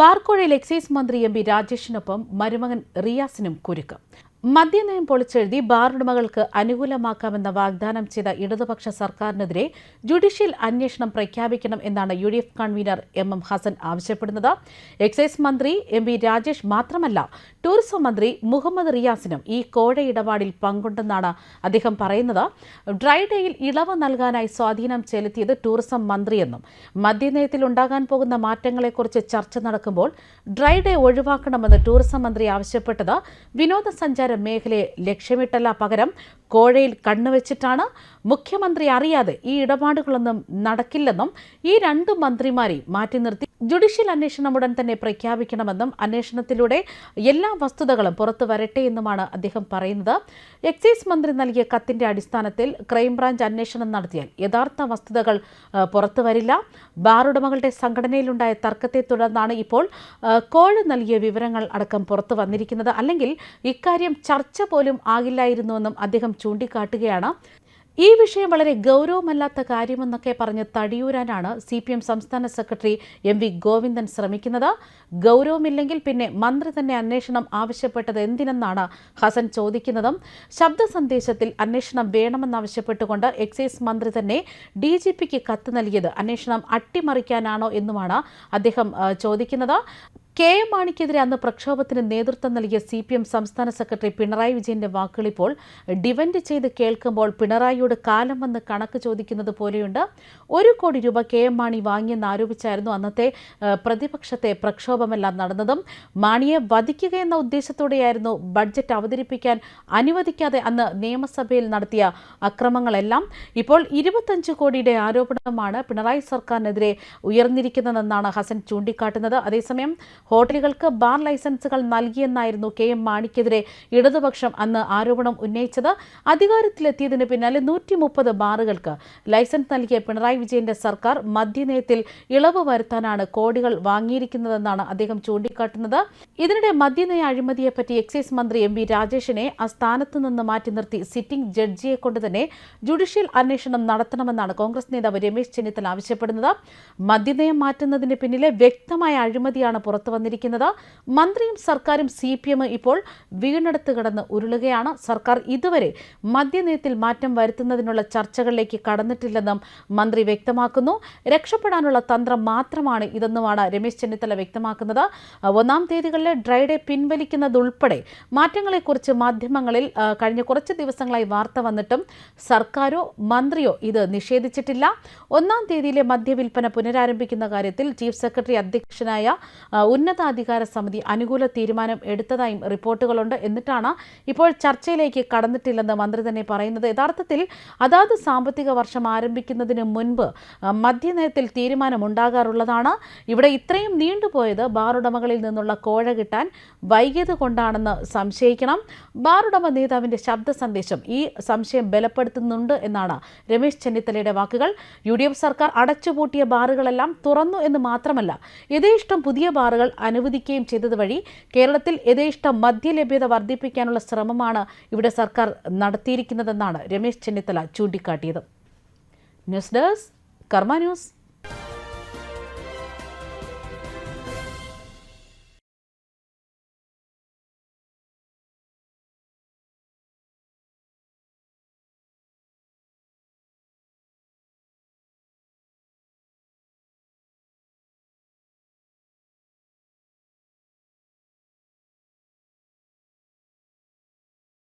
ബാർക്കോഴയിൽ excise മന്ത്രി M P രാജേഷിനൊപ്പം മരുമകൻ റിയാസിനും കുരുക്ക്. മദ്യനയം പൊളിച്ചെഴുതി ബാറുടമകൾക്ക് അനുകൂലമാക്കാമെന്ന വാഗ്ദാനം ചെയ്ത ഇടതുപക്ഷ സർക്കാരിനെതിരെ ജുഡീഷ്യൽ അന്വേഷണം പ്രഖ്യാപിക്കണം എന്നാണ് U D F convener M M Hassan ആവശ്യപ്പെടുന്നത്. എക്സൈസ് മന്ത്രി എം വി രാജേഷ് മാത്രമല്ല ടൂറിസം മന്ത്രി മുഹമ്മദ് റിയാസിനും ഈ കോഴ ഇടപാടിൽ പങ്കുണ്ടെന്നാണ് അദ്ദേഹം പറയുന്നത്. ഡ്രൈ ഡേയിൽ ഇളവ് നൽകാനായി സ്വാധീനം ചെലുത്തിയത് ടൂറിസം മന്ത്രിയെന്നും മദ്യനയത്തിൽ ഉണ്ടാകാൻ പോകുന്ന മാറ്റങ്ങളെക്കുറിച്ച് ചർച്ച നടക്കുമ്പോൾ ഡ്രൈ ഡേ ഒഴിവാക്കണമെന്ന് ടൂറിസം മന്ത്രി ആവശ്യപ്പെട്ടത് വിനോദസഞ്ചാര മേഖലയെ ലക്ഷ്യമിട്ടല്ല പകരം കോഴയിൽ കണ്ണുവെച്ചിട്ടാണ് മുഖ്യമന്ത്രി അറിയാതെ ഈ ഇടപാടുകളൊന്നും നടക്കില്ലെന്നും ഈ രണ്ട് മന്ത്രിമാരെ മാറ്റി നിർത്തി ജുഡീഷ്യൽ അന്വേഷണം ഉടൻ തന്നെ പ്രഖ്യാപിക്കണമെന്നും അന്വേഷണത്തിലൂടെ എല്ലാ വസ്തുതകളും പുറത്തു വരട്ടെ എന്നുമാണ് അദ്ദേഹം പറയുന്നത്. എക്സൈസ് മന്ത്രി നൽകിയ കത്തിന്റെ അടിസ്ഥാനത്തിൽ ക്രൈംബ്രാഞ്ച് അന്വേഷണം നടത്തിയാൽ യഥാർത്ഥ വസ്തുതകൾ പുറത്തു വരില്ല. ബാറുടമകളുടെ സംഘടനയിലുണ്ടായ തർക്കത്തെ തുടർന്നാണ് ഇപ്പോൾ കോഴ നൽകിയ വിവരങ്ങൾ അടക്കം പുറത്തു വന്നിരിക്കുന്നത്. അല്ലെങ്കിൽ ഇക്കാര്യം ചർച്ച പോലും ആകില്ലായിരുന്നുവെന്നും അദ്ദേഹം ചൂണ്ടിക്കാട്ടുകയാണ്. ഈ വിഷയം വളരെ ഗൗരവമല്ലാത്ത കാര്യമെന്നൊക്കെ പറഞ്ഞ് തടിയൂരാനാണ് സി പി എം സംസ്ഥാന സെക്രട്ടറി എം വി ഗോവിന്ദൻ ശ്രമിക്കുന്നത്. ഗൗരവമില്ലെങ്കിൽ പിന്നെ മന്ത്രി തന്നെ അന്വേഷണം ആവശ്യപ്പെട്ടത് എന്തിനെന്നാണ് ഹസൻ ചോദിക്കുന്നതും. ശബ്ദ സന്ദേശത്തിൽ അന്വേഷണം വേണമെന്നാവശ്യപ്പെട്ടുകൊണ്ട് എക്സൈസ് മന്ത്രി തന്നെ ഡി ജി പിക്ക് കത്ത് നൽകിയത് അന്വേഷണം അട്ടിമറിക്കാനാണോ എന്നുമാണ് അദ്ദേഹം ചോദിക്കുന്നത്. കെ എം മാണിക്കെതിരെ അന്ന് പ്രക്ഷോഭത്തിന് നേതൃത്വം നൽകിയ സി പി എം സംസ്ഥാന സെക്രട്ടറി പിണറായി വിജയന്റെ വാക്കുകൾ ഇപ്പോൾ ഡിവെൻഡ് ചെയ്ത് കേൾക്കുമ്പോൾ പിണറായിയോട് കാലം വന്ന് കണക്ക് ചോദിക്കുന്നത് പോലെയുണ്ട്. ഒരു കോടി രൂപ കെ എം മാണി വാങ്ങിയെന്ന് ആരോപിച്ചായിരുന്നു അന്നത്തെ പ്രതിപക്ഷത്തെ പ്രക്ഷോഭമെല്ലാം നടന്നതും. മാണിയെ വധിക്കുകയെന്ന ഉദ്ദേശത്തോടെയായിരുന്നു ബഡ്ജറ്റ് അവതരിപ്പിക്കാൻ അനുവദിക്കാതെ അന്ന് നിയമസഭയിൽ നടത്തിയ അക്രമങ്ങളെല്ലാം. ഇപ്പോൾ ഇരുപത്തഞ്ച് കോടിയുടെ ആരോപണമാണ് പിണറായി സർക്കാരിനെതിരെ ഉയർന്നിരിക്കുന്നതെന്നാണ് ഹസൻ ചൂണ്ടിക്കാട്ടുന്നത്. അതേസമയം ഹോട്ടലുകൾക്ക് ബാർ ലൈസൻസുകൾ നൽകിയെന്നായിരുന്നു കെ എം മാണിക്കെതിരെ ഇടതുപക്ഷം അന്ന് ആരോപണം ഉന്നയിച്ചത്. അധികാരത്തിലെത്തിയതിന് പിന്നാലെ നൂറ്റി മുപ്പത് ബാറുകൾക്ക് ലൈസൻസ് നൽകിയ പിണറായി വിജയന്റെ സർക്കാർ മദ്യനയത്തിൽ ഇളവ് വരുത്താനാണ് കോടികൾ വാങ്ങിയിരിക്കുന്നതെന്നാണ് അദ്ദേഹം ചൂണ്ടിക്കാട്ടുന്നത്. ഇതിനിടെ മദ്യനയ അഴിമതിയെപ്പറ്റി എക്സൈസ് മന്ത്രി എം വി രാജേഷിനെ ആ സ്ഥാനത്ത് നിന്ന് മാറ്റി നിർത്തി സിറ്റിംഗ് ജഡ്ജിയെ കൊണ്ട് തന്നെ ജുഡീഷ്യൽ അന്വേഷണം നടത്തണമെന്നാണ് കോൺഗ്രസ് നേതാവ് രമേശ് ചെന്നിത്തല ആവശ്യപ്പെടുന്നത്. മദ്യനയം മാറ്റുന്നതിന് പിന്നിലെ വ്യക്തമായ അഴിമതിയാണ് പുറത്തു വന്നിരിക്കുന്നത്. മന്ത്രിയും സർക്കാരും സി പി എം ഇപ്പോൾ വീണെടുത്ത് കിടന്ന് ഉരുളുകയാണ്. സർക്കാർ ഇതുവരെ മദ്യനയത്തിൽ മാറ്റം വരുത്തുന്നതിനുള്ള ചർച്ചകളിലേക്ക് കടന്നിട്ടില്ലെന്നും മന്ത്രി വ്യക്തമാക്കുന്നു. രക്ഷപ്പെടാനുള്ള തന്ത്രം മാത്രമാണ് ഇതെന്നുമാണ് രമേശ് ചെന്നിത്തല വ്യക്തമാക്കുന്നത്. ഒന്നാം തീയതികളിലെ ഡ്രൈ ഡേ പിൻവലിക്കുന്നതുൾപ്പെടെ മാറ്റങ്ങളെക്കുറിച്ച് മാധ്യമങ്ങളിൽ കഴിഞ്ഞ കുറച്ച് ദിവസങ്ങളായി വാർത്ത വന്നിട്ടും സർക്കാരോ മന്ത്രിയോ ഇത് നിഷേധിച്ചിട്ടില്ല. ഒന്നാം തീയതിയിലെ മദ്യവിൽപ്പന പുനരാരംഭിക്കുന്ന കാര്യത്തിൽ ചീഫ് സെക്രട്ടറി അധ്യക്ഷനായ ആ, ഉന്നതാധികാര സമിതി അനുകൂല തീരുമാനം എടുത്തതായും റിപ്പോർട്ടുകളുണ്ട്. എന്നിട്ടാണ് ഇപ്പോൾ ചർച്ചയിലേക്ക് കടന്നിട്ടില്ലെന്ന് മന്ത്രി തന്നെ പറയുന്നത്. യഥാർത്ഥത്തിൽ അതാത് സാമ്പത്തിക വർഷം ആരംഭിക്കുന്നതിന് മുൻപ് മധ്യനയത്തിൽ തീരുമാനമുണ്ടാകാറുള്ളതാണ് ഇവിടെ ഇത്രയും നീണ്ടുപോയത് ബാറുടമകളിൽ നിന്നുള്ള കോഴ കിട്ടാൻ വൈകിയത് കൊണ്ടാണെന്ന് സംശയിക്കണം. ബാറുടമ നേതാവിന്റെ ശബ്ദ സന്ദേശം ഈ സംശയം ബലപ്പെടുത്തുന്നുണ്ട് എന്നാണ് രമേശ് ചെന്നിത്തലയുടെ വാക്കുകൾ. യു സർക്കാർ അടച്ചുപൂട്ടിയ ബാറുകളെല്ലാം തുറന്നു എന്ന് മാത്രമല്ല യഥേഷ്ടം പുതിയ ബാറുകൾ അനുവദിക്കുകയും ചെയ്തത് വഴി കേരളത്തിൽ യഥേഷ്ട മദ്യലഭ്യത വർദ്ധിപ്പിക്കാനുള്ള ശ്രമമാണ് ഇവിടെ സർക്കാർ നടത്തിയിരിക്കുന്നതെന്നാണ് Ramesh Chennithala ചൂണ്ടിക്കാട്ടിയത്. News desk Karma news.